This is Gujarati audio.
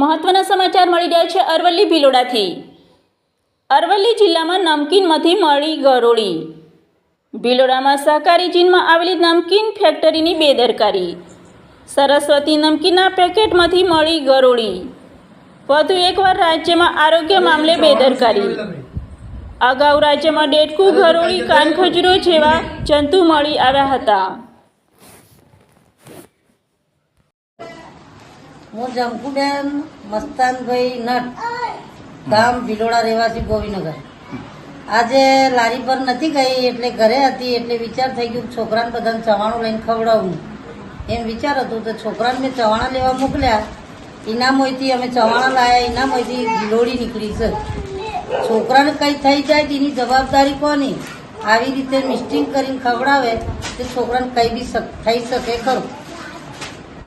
મહત્વના સમાચાર મળી રહ્યા છે અરવલ્લી ભિલોડાથી. અરવલ્લી જિલ્લામાં નમકીનમાંથી મળી ગરોળી. ભિલોડામાં સહકારી જીનમાં આવેલી નમકીન ફેક્ટરીની બેદરકારી. સરસ્વતી નમકીનના પેકેટમાંથી મળી ગરોળી. વધુ એકવાર રાજ્યમાં આરોગ્ય મામલે બેદરકારી. અગાઉ રાજ્યમાં ડેટકું ગરોળી કાનખજૂરો જેવા જંતુ મળી આવ્યા હતા. હું જંકુબેન મસ્તાનભાઈ નટ, ગામ ભિલોડા રહેવાસી ગોવિનગર. આજે લારી પર નથી ગઈ, એટલે ઘરે હતી, એટલે વિચાર થઈ ગયો છોકરાને બધાને ચવાણું લઈને ખવડાવું. એમ વિચાર હતું તો છોકરાને મેં ચવાણા લેવા મોકલ્યા. ઇનામોયથી અમે ચવાણા લાયા ઇનામોયથી ભિલોડી નીકળી છે. છોકરાને કંઈ થઈ જાય તેની જવાબદારી કોની? આવી રીતે મિસ્ટિંગ કરીને ખવડાવે તે છોકરાને કંઈ બી થઈ શકે ખરું.